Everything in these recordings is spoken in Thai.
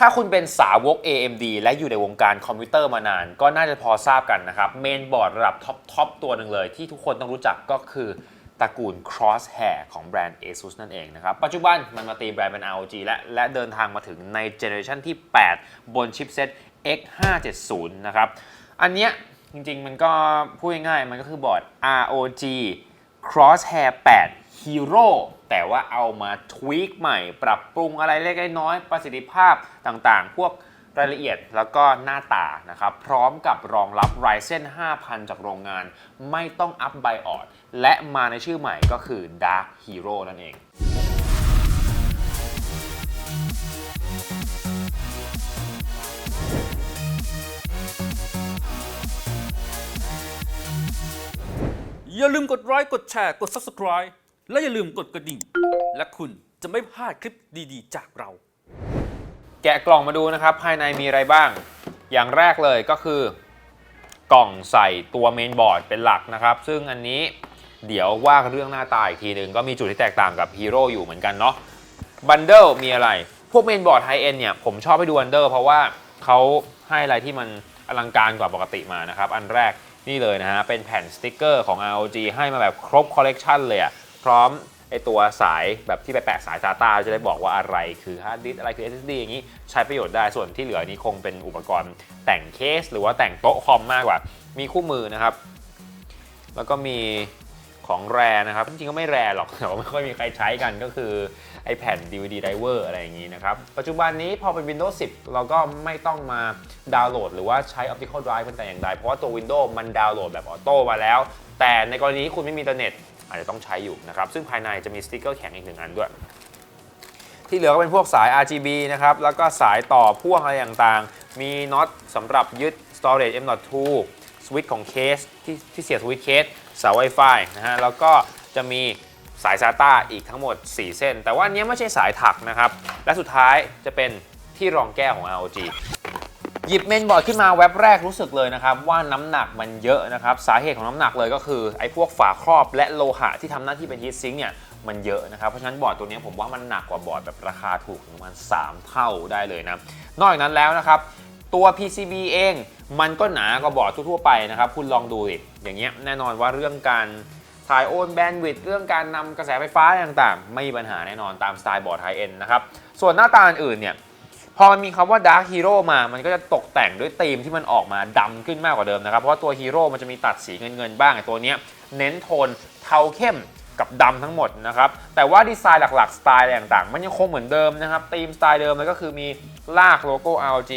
ถ้าคุณเป็นสาวก AMD และอยู่ในวงการคอมพิวเตอร์มานาน ก็น่าจะพอทราบกันนะครับ เมนบอร์ดระดับท็อปทอปตัวหนึ่งเลย ที่ทุกคนต้องรู้จักก็คือตระกูล Crosshair ของแบรนด์ ASUS นั่นเองนะครับ ปัจจุบันมันมาตีแบรนด์เป็น ROG และและเดินทางมาถึงในเจเนอเรชันที่ 8 บนชิปเซ็ต X570 นะครับ อันเนี้ยจริงๆ มันก็พูดง่ายๆ มันก็คือบอร์ด ROG Crosshair 8 Hero แต่ว่าเอามาทวีคใหม่ ปรับปรุงอะไรเล็กน้อยประสิทธิภาพต่างๆ พวกรายละเอียดแล้วก็หน้าตานะครับ พร้อมกับรองรับ Ryzen 5000 จากโรงงาน ไม่ต้องอัพไบออดและมาในชื่อใหม่ก็คือ Dark Hero นั่นเองอย่าลืมกดไลค์กดแชร์ กด Subscribe และอย่าลืมกดกระดิ่ง และคุณจะไม่พลาดคลิปดีๆ จากเรา แกะกล่องมาดูนะครับ ภายในมีอะไรบ้าง อย่างแรกเลยก็คือกล่องใส่ตัวเมนบอร์ดเป็นหลักนะครับ ซึ่งอันนี้เดี๋ยวว่าเรื่องหน้าตาอีกทีหนึ่งก็มีจุดที่แตกต่างกับฮีโร่อยู่เหมือนกันเนาะบันเดิลมีอะไร พวกเมนบอร์ดไฮเอ็นเนี่ย ผมชอบไปดูบันเดิลเพราะว่าเขาให้อะไรที่มันอลังการกว่าปกติมานะครับ อันแรกนี่เลยนะฮะ เป็นแผ่นสติกเกอร์ของ ROG ให้มาแบบครบคอลเลกชันเลยอะ พร้อมไอตัวสายแบบที่ไปแปะสาย SATA จะได้บอกว่าอะไรคือฮาร์ดดิสอะไรคือ SSD อย่างนี้ใช้ประโยชน์ได้ส่วนที่เหลือนี้คงเป็นอุปกรณ์แต่งเคส หรือว่าแต่งโต๊ะคอมมากกว่า มีคู่มือนะครับ แล้วก็มีของแรนะครับ จริงๆก็ไม่แรหรอกแต่ว่าไม่ค่อยมีใครใช้กันก็คือไอแผ่น DVD driver อะไรอย่างนี้นะครับ ปัจจุบันนี้พอเป็น Windows 10 เราก็ไม่ต้องมาดาวน์โหลด หรือว่าใช้ optical drive เป็นแต่อย่างใดเพราะว่าตัว Windows มันดาวน์โหลดแบบออโต้มาแล้ว แต่ในกรณีที่คุณไม่มีอินเทอร์เน็ต อาจจะต้องใช้อยู่นะครับซึ่งภายในจะมีสติ๊กเกอร์แข็งอีกหนึ่งอันด้วย ที่เหลือก็เป็นพวกสาย RGB นะครับแล้วก็สายต่อพ่วงอะไรต่างๆ มีน็อตสำหรับยึด storage M.2 สวิตช์ของเคสที่ที่เสียบสวิตช์เคสเสา Wi-Fi นะฮะแล้วก็จะมีสาย SATA อีกทั้งหมด 4 เส้น แต่ว่าอันนี้ไม่ใช่สายถักนะครับ และสุดท้ายจะเป็นที่รองแก้วของ ROG หยิบเมนบอร์ดขึ้นมาแว็บแรกรู้สึกเลยนะครับ ว่าน้ำหนักมันเยอะนะครับ สาเหตุของน้ำหนักเลยก็คือไอ้พวกฝาครอบและโลหะที่ทำหน้าที่เป็นฮีทซิงค์เนี่ยมันเยอะนะครับ เพราะฉะนั้นบอร์ดตัวนี้ผมว่ามันหนักกว่าบอร์ดแบบราคาถูกประมาณ3 เท่าได้เลยนะ นอกจากนั้นแล้วนะครับ ตัว PCB เองมันก็หนากว่าบอร์ดทั่วๆไปนะครับ คุณลองดูดิอย่างเงี้ยแน่นอนว่าเรื่องการถ่ายโอนแบนด์วิดต์เรื่องการนำกระแสไฟฟ้าต่างๆ ไม่มีปัญหาแน่นอนตามสไตล์บอร์ดไฮเอ็นนะครับส่วนหน้าตาอื่นเนี่ย พอมันมีคำว่า Dark Hero มา มันก็จะตกแต่งด้วยธีมที่มันออกมาดำขึ้นมากกว่าเดิมนะครับ เพราะว่าตัวฮีโร่มันจะมีตัดสีเงินเงินๆบ้างไอ้ตัวเนี้ยเน้นโทนเทาเข้มกับดำทั้งหมดนะครับ แต่ว่าดีไซน์หลักๆ สไตล์อะไรต่างๆ มันยังคงเหมือนเดิมนะครับธีมสไตล์เดิมเลยก็คือมีลากโลโก้ RG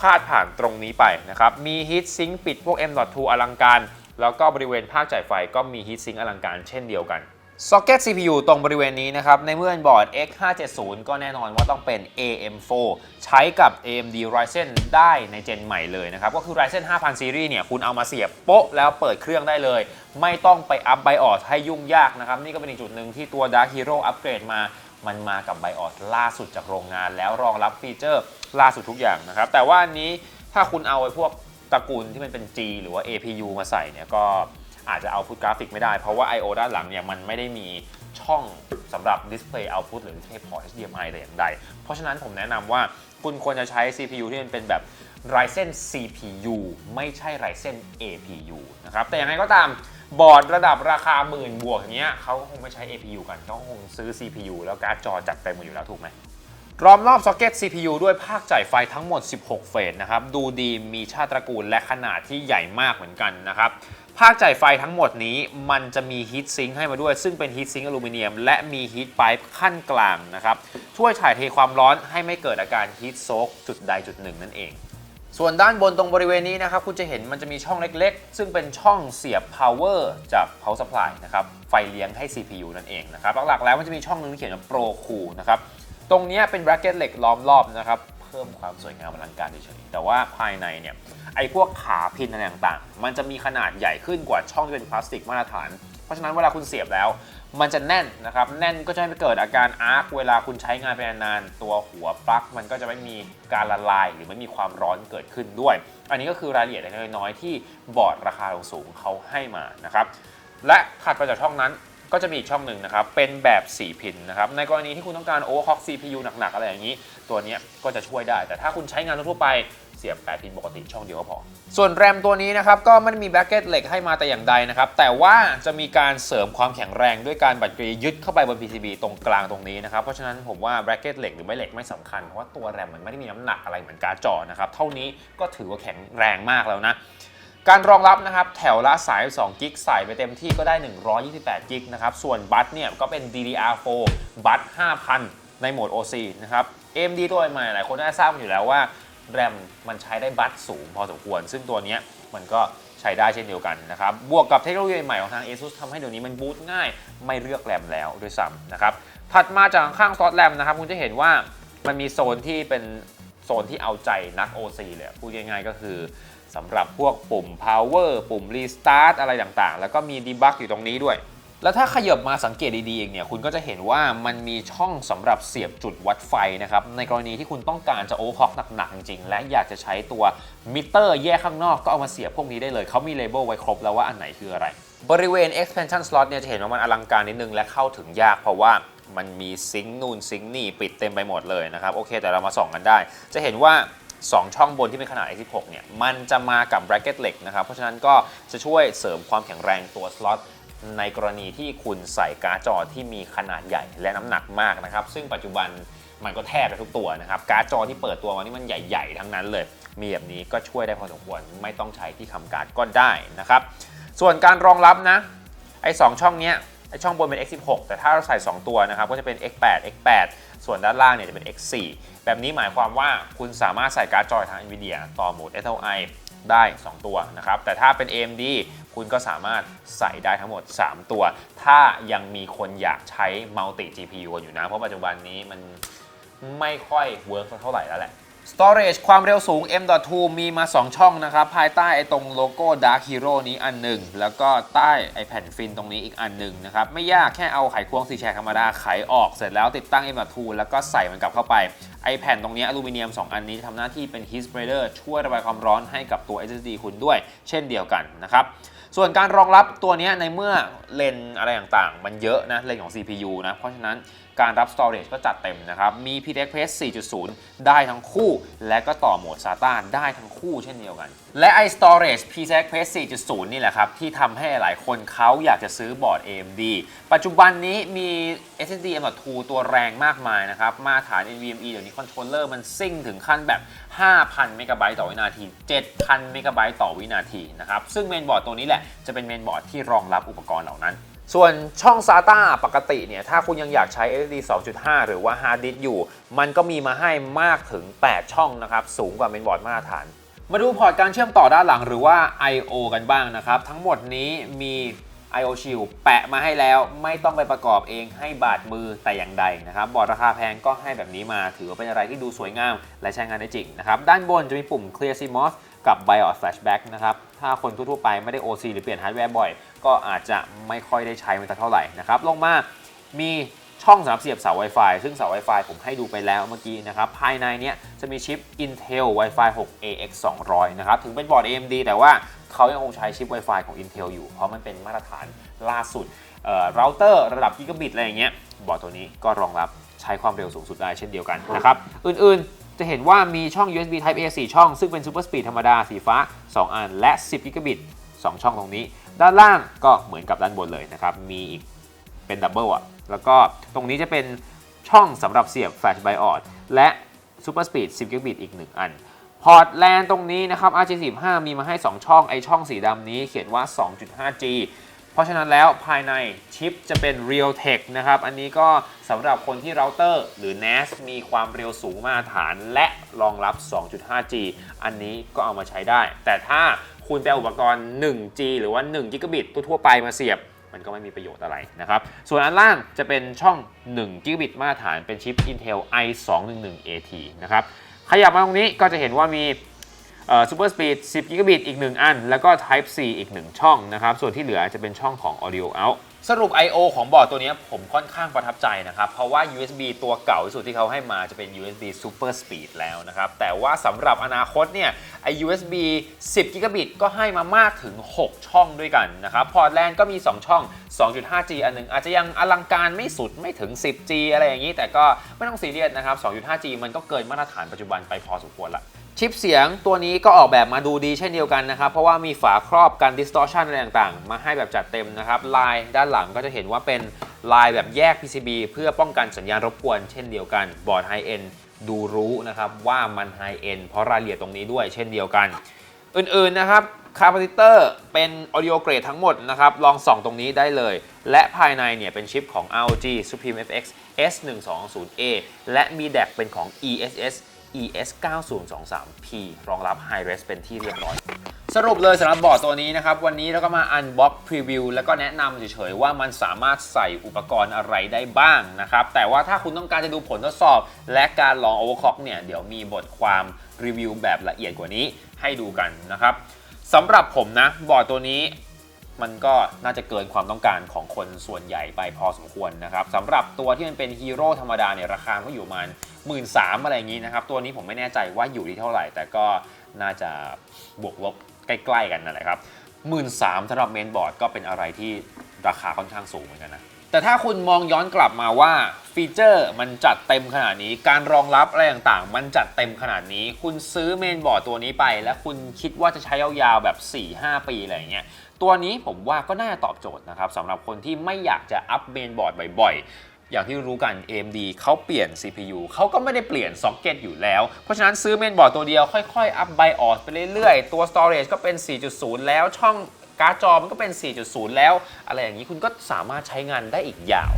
คาดผ่านตรงนี้ไปนะครับ มีฮีทซิงค์ปิดพวก M.2 อลังการ แล้วก็บริเวณภาคจ่ายไฟก็มีฮีทซิงค์อลังการเช่นเดียวกัน ซ็อกเก็ต CPU ตรงบริเวณนี้นะครับ ในเมื่อบอร์ด X570 ก็แน่นอนว่าต้องเป็น AM4 ใช้กับ AMD Ryzen ได้ในเจนใหม่เลยนะครับ ก็คือ Ryzen 5000 Series เนี่ย คุณเอามาเสียบโป๊ะแล้วเปิดเครื่องได้เลย ไม่ต้องไปอัพไบออสให้ยุ่งยากนะครับ นี่ก็เป็นอีกจุดหนึ่งที่ตัว Dark Hero อัปเกรดมา มันมากับไบออสล่าสุดจากโรงงาน แล้วรองรับฟีเจอร์ล่าสุดทุกอย่างนะครับ แต่ว่าอันนี้ถ้าคุณเอาไอ้พวกตระกูลที่มันเป็น G หรือว่า APU มาใส่เนี่ยก็ อาจจะเอาพุทกราฟิกไม่ได้ เพราะว่า I/O ด้านหลังเนี่ยมันไม่ได้มีช่องสำหรับ Display Output หรือ Display Port HDMI แต่อย่างใด เพราะฉะนั้นผมแนะนำว่าคุณควรจะใช้ CPU ที่มันเป็นแบบ Ryzen CPU ไม่ใช่ Ryzen APU นะครับ แต่อย่างไรก็ตามบอร์ดระดับราคาหมื่นบวกอย่างเงี้ยเขาคงไม่ใช้ APU กันเขาคงซื้อ CPU แล้วการ์ดจอจัดเต็มอยู่แล้วถูกไหมล้อมรอบซ็อกเก็ต CPU ด้วยภาคจ่ายไฟทั้งหมด 16 เฟสนะครับ ดูดีมีชาติตระกูลและขนาดที่ใหญ่มากเหมือนกันนะครับ ภาคจ่ายไฟทั้งหมดนี้มันจะมีฮีทซิงค์ให้มาด้วย ซึ่งเป็นฮีทซิงค์อลูมิเนียม และมีฮีทไ i ป์ขั้นกลางนะครับ ช่วยถ่ายเทความร้อนให้ไม่เกิดอาการฮีทโซกจุดใดจุดหนึ่งนั่นเอง ส่วนด้านบนตรงบริเวณนี้นะครับ คุณจะเห็นมันจะมีช่องเล็กๆ ซึ่งเป็นช่องเสียบ power จาก power supply นะครับ ไฟเลี้ยงให้ CPU นั่นเองนะครับ หลักๆแล้วมันจะมีช่องนึงที่เขียนว่า pro cool นะครับ ตรงนี้เป็น bracket เหล็กล้อมรอบนะครับ เพิ่มความสวยงามอลังการเฉยๆแต่ว่าภายในเนี่ยไอ้พวกขาพินอะไรต่างๆ มันจะมีขนาดใหญ่ขึ้นกว่าช่องที่เป็นพลาสติกมาตรฐาน เพราะฉะนั้นเวลาคุณเสียบแล้ว มันจะแน่นนะครับ แน่นก็จะไม่เกิดอาการอาร์คเวลาคุณใช้งานไปนานๆตัวหัวปลั๊กมันก็จะไม่มีการละลาย หรือไม่มีความร้อนเกิดขึ้นด้วย อันนี้ก็คือรายละเอียดเล็กน้อยที่บอร์ดราคาสูงเขาให้มานะครับและถัดไปจากช่องนั้น ก็จะมีอีกช่องหนึ่งนะครับ เป็นแบบ 4 พินนะครับ ในกรณีที่คุณต้องการ overclock CPU หนักๆ อะไรอย่างนี้ ตัวนี้ก็จะช่วยได้ แต่ถ้าคุณใช้งานทั่วไปเสียบ 8 พินปกติช่องเดียวก็พอ ส่วนแรมตัวนี้นะครับ ก็ไม่ได้มีแบล็กเก็ตเหล็กให้มาแต่อย่างใดนะครับ แต่ว่าจะมีการเสริมความแข็งแรงด้วยการบัตรกรยึดเข้าไปบน PCB ตรงกลางตรงนี้นะครับ เพราะฉะนั้นผมว่าแบล็กเก็ตเหล็กหรือไม่เหล็กไม่สำคัญ เพราะว่าตัวแรมมันไม่ได้มีน้ำหนักอะไรเหมือนการ์ดจอนะครับ เท่านี้ก็ถือว่าแข็งแรงมากแล้วนะ การรองรับนะครับแถวละ32กิกใส่ไปเต็มที่ก็ได้ 128กิกนะครับส่วนบัตเนี่ยก็เป็น DDR4 บัต5,000 ในโหมด OC นะครับ AMD ตัวใหม่หลายคนน่าทราบกันอยู่แล้วว่าแรมมันใช้ได้บัตสูงพอสมควร ซึ่งตัวนี้มันก็ใช้ได้เช่นเดียวกันนะครับ บวกกับเทคโนโลยีใหม่ของทาง ASUS ทำให้เดี๋ยวนี้มันบูตง่าย ไม่เลือกแรมแล้วด้วยซ้ำนะครับ ถัดมาจากข้างซอสแรมนะครับ คุณจะเห็นว่ามันมีโซนที่เป็นโซนที่เอาใจนัก OC เลยพูดง่ายๆก็คือ สำหรับพวกปุ่ม power ปุ่ม restart อะไรต่างๆ แล้วก็มี debug อยู่ตรงนี้ด้วย แล้วถ้าขยับมาสังเกตดีๆเองเนี่ย คุณก็จะเห็นว่ามันมีช่องสำหรับเสียบจุดวัดไฟนะครับ ในกรณีที่คุณต้องการจะโอเวอร์คล็อกหนักๆจริงๆ และอยากจะใช้ตัวมิเตอร์แยกข้างนอกก็เอามาเสียบพวกนี้ได้เลย เขามีเลเบลไว้ครบแล้วว่าอันไหนคืออะไร บริเวณ expansion slot เนี่ยจะเห็นว่ามันอลังการนิดนึงและเข้าถึงยากเพราะว่ามันมีซิงค์นู่นซิงค์นี่ปิดเต็มไปหมดเลยนะครับโอเคแต่เรามาส่องกันได้ จะเห็นว่า 2 ช่องบนที่เป็นขนาด X16 เนี่ย มันจะมากับ bracket เหล็กนะครับ เพราะฉะนั้นก็จะช่วยเสริมความแข็งแรงตัวสล็อตในกรณีที่คุณใส่การ์ดจอที่มีขนาดใหญ่และน้ำหนักมากนะครับ ซึ่งปัจจุบันมันก็แทบจะทุกตัวนะครับ การ์ดจอที่เปิดตัวมานี่มันใหญ่ๆ ทั้งนั้นเลย มีแบบนี้ก็ช่วยได้พอสมควร ไม่ต้องใช้ที่คำการ์ดก็ได้นะครับ ส่วนการรองรับนะ ไอ้2ช่องเนี้ย ไอช่องบนเป็น X16 แต่ถ้าเราใส่ 2 ตัวนะครับก็จะเป็น X8 X8 ส่วนด้านล่างเนี่ยจะเป็น X4 แบบนี้หมายความว่าคุณสามารถใส่การ์ดจอทาง NVIDIA ต่อโหมด SLI ได้ 2 ตัวนะครับ แต่ถ้าเป็น AMD คุณก็สามารถใส่ได้ทั้งหมด 3 ตัว ถ้ายังมีคนอยากใช้ Multi GPU กันอยู่นะ เพราะปัจจุบันนี้มันไม่ค่อยเวิร์กเท่าไหร่แล้วแหละ Storage ความเร็วสูง M.2 มีมา 2 ช่องนะครับ ภายใต้ไอ้ตรงโลโก้ Dark Hero นี้อันหนึ่ง แล้วก็ใต้ไอ้แผ่นฟินตรงนี้อีกอันหนึ่งนะครับ ไม่ยากแค่เอาไขควงสีแฉกธรรมดาไขออกเสร็จแล้วติดตั้ง M.2 แล้วก็ใส่มันกลับเข้าไป ไอแผ่นตรงนี้อลูมิเนียม 2 อันนี้จะทำหน้าที่เป็น heat spreader ช่วยระบายความร้อนให้กับตัว SSD คุณด้วย เช่นเดียวกันนะครับส่วนการรองรับตัวนี้ในเมื่อเลนอะไรต่างๆ มันเยอะนะเลนของ CPU นะ เพราะฉะนั้นการรับ storage ก็จัดเต็มนะครับ มี PCIe 4.0 ได้ทั้งคู่ และก็ต่อโหมด SATA ได้ทั้งคู่เช่นเดียวกัน และไอ้ storage PCIe 4.0 นี่แหละครับ ที่ทำให้หลายคนเขาอยากจะซื้อบอร์ด AMD ปัจจุบันนี้มี SSD M.2 ตัวแรงมากมายนะครับ มาตรฐาน NVMe เดี๋ยวนี้คอนโทรลเลอร์มันซิ่งถึงขั้นแบบ 5,000 เมกะไบต์ต่อวินาที 7,000 เมกะไบต์ต่อวินาทีนะครับ ซึ่งเมนบอร์ดตัวนี้แหละ จะเป็นเมนบอร์ดที่รองรับอุปกรณ์เหล่านั้นส่วนช่อง SATA ปกติเนี่ย ถ้าคุณยังอยากใช้ SSD 2.5 หรือว่า Hard Disk อยู่ มันก็มีมาให้มากถึง 8 ช่องนะครับ สูงกว่าเมนบอร์ดมาตรฐาน มาดูพอร์ตการเชื่อมต่อด้านหลังหรือว่า I/O กันบ้างนะครับ ทั้งหมดนี้มี I/O Shield แปะมาให้แล้วไม่ต้องไปประกอบเองให้บาดมือแต่อย่างใดนะครับ บอร์ดราคาแพงก็ให้แบบนี้มาถือว่าเป็นอะไรที่ดูสวยงาม และใช้งานได้จริงนะครับ ด้านบนจะมีปุ่ม Clear CMOS กับ BIOS Flashback นะครับ ถ้าคนทั่วๆไปไม่ได้ OC หรือเปลี่ยนฮาร์ดแวร์บ่อย ก็อาจจะไม่ค่อยได้ใช้มันสักเท่าไหร่นะครับ ลงมามี ช่องสำหรับเสียบเสา Wi-Fi ซึ่งเสา Wi-Fi ผมให้ดูไปแล้วเมื่อกี้นะครับ ภายในเนี้ยจะมีชิป Intel Wi-Fi 6 AX 200 นะครับ ถึงเป็นบอร์ด AMD แต่ว่าเขายังคงใช้ชิป Wi-Fi ของ Intel อยู่ เพราะมันเป็นมาตรฐานล่าสุดเอ่อเราเตอร์ระดับกิกะบิตอะไรอย่างเงี้ย บอร์ดตัวนี้ก็รองรับใช้ความเร็วสูงสุดได้เช่นเดียวกันนะครับ อื่นๆ จะเห็นว่ามีช่อง USB Type A 4 ช่อง ซึ่งเป็น Super Speed ธรรมดาสีฟ้า 2 อัน และ 10 กิกะบิต 2 ช่องตรงนี้ ด้านล่างก็เหมือนกับด้านบนเลยนะครับ มีอีกเป็นดับเบิลอะ แล้วก็ตรงนี้จะเป็นช่องสำหรับเสียบ Flash BIOS และ Super Speed 10กิกะบิตอีก 1 อัน พอร์ตแลนตรงนี้นะครับ RJ45 มีมาให้ 2 ช่อง ไอช่องสีดำนี้เขียนว่า 2.5G เพราะฉะนั้นแล้วภายในชิปจะเป็น Realtek นะครับ อันนี้ก็สำหรับคนที่เราเตอร์หรือ NAS มีความเร็วสูงมาตรฐานและรองรับ 2.5G อันนี้ก็เอามาใช้ได้ แต่ถ้าคุณไปเอาอุปกรณ์ 1G หรือว่า1 Gb ทั่วไปมาเสียบ มันก็ไม่มีประโยชน์อะไรนะครับ ส่วนอันล่างจะเป็นช่อง1 Gb มาตรฐานเป็นชิป Intel i211AT นะครับ ขยับมาตรงนี้ก็จะเห็นว่ามี ซูเปอร์สปีด10กิกะบิตอีก 1 อัน แล้วก็ Type C อีก 1 ช่องนะครับ ส่วนที่เหลือจะเป็นช่องของ Audio Out สรุป I/O ของบอร์ดตัวนี้ผมค่อนข้างประทับใจนะครับ เพราะว่า USB ตัวเก่าที่สุดที่เขาให้มาจะเป็น USB Super Speed แล้วนะครับ แต่ว่าสำหรับอนาคตเนี่ยไอ USB 10กิกะบิตก็ให้มามากถึง 6 ช่องด้วยกันนะครับ พอร์ตแลนก็มี 2 ช่อง 2.5G อันหนึง อาจจะยังอลังการไม่สุดไม่ถึง 10G อะไรอย่างนี้ แต่ก็ไม่ต้องซีเรียสนะครับ 2.5G มันก็เกินมาตรฐานปัจจุบันไปพอสมควรละ ชิปเสียงตัวนี้ก็ออกแบบมาดูดีเช่นเดียวกันนะครับ เพราะว่ามีฝาครอบกัน distortion อะไรต่างๆ มาให้แบบจัดเต็มนะครับ ลายด้านหลังก็จะเห็นว่าเป็นลายแบบแยก PCB เพื่อป้องกันสัญญาณรบกวนเช่นเดียวกันบอร์ด High End ดูรู้นะครับว่ามัน High End เพราะรายละเอียดตรงนี้ด้วยเช่นเดียวกัน อื่นๆนะครับคาปาซิเตอร์เป็น audio grade ทั้งหมดนะครับ ลองส่องตรงนี้ได้เลย และภายในเนี่ยเป็นชิปของ ROG Supreme FX S120A และมีแดกเป็นของ ESS ES9023P รองรับ High Res เป็นที่เรียบร้อย สรุปเลยสำหรับบอร์ดตัวนี้นะครับ วันนี้เราก็มา unbox preview แล้วก็แนะนำเฉยๆว่ามันสามารถใส่อุปกรณ์อะไรได้บ้างนะครับ แต่ว่าถ้าคุณต้องการจะดูผลทดสอบ และการลอง overclock เนี่ย เดี๋ยวมีบทความรีวิวแบบละเอียดกว่านี้ให้ดูกันนะครับสำหรับผมนะบอร์ดตัวนี้ มันก็น่าจะเกินความต้องการของคนส่วนใหญ่ไปพอสมควรนะครับสำหรับตัวที่มันเป็นฮีโร่ธรรมดาเนี่ยราคาก็อยู่ประมาณหมื่นสามอะไรอย่างนี้นะครับ ตัวนี้ผมไม่แน่ใจว่าอยู่ที่เท่าไหร่ แต่ก็น่าจะบวกลบใกล้ๆกันนั่นแหละครับหมื่นสามสำหรับเมนบอร์ดก็เป็นอะไรที่ราคาค่อนข้างสูงเหมือนกันนะแต่ถ้าคุณมองย้อนกลับมาว่าฟีเจอร์มันจัดเต็มขนาดนี้ การรองรับอะไรต่างๆ มันจัดเต็มขนาดนี้ คุณซื้อเมนบอร์ดตัวนี้ไป แล้วคุณคิดว่าจะใช้ยาวๆแบบ 4-5 ปีอะไรอย่างเงี้ย ตัวนี้ผมว่าก็น่าตอบโจทย์นะครับสำหรับคนที่ไม่อยากจะอัปเมนบอร์ดบ่อยๆ อย่างที่รู้กัน AMD เขาเปลี่ยน CPU เขาก็ไม่ได้เปลี่ยนซ็อกเก็ตอยู่แล้ว เพราะฉะนั้นซื้อเมนบอร์ดตัวเดียวค่อยๆ อัพไบออสไปเรื่อยๆ ตัว Storage ก็เป็น 4.0 แล้วช่องการ์ดจอมันก็เป็น 4.0 แล้ว อะไรอย่างนี้คุณก็สามารถใช้งานได้อีกยาว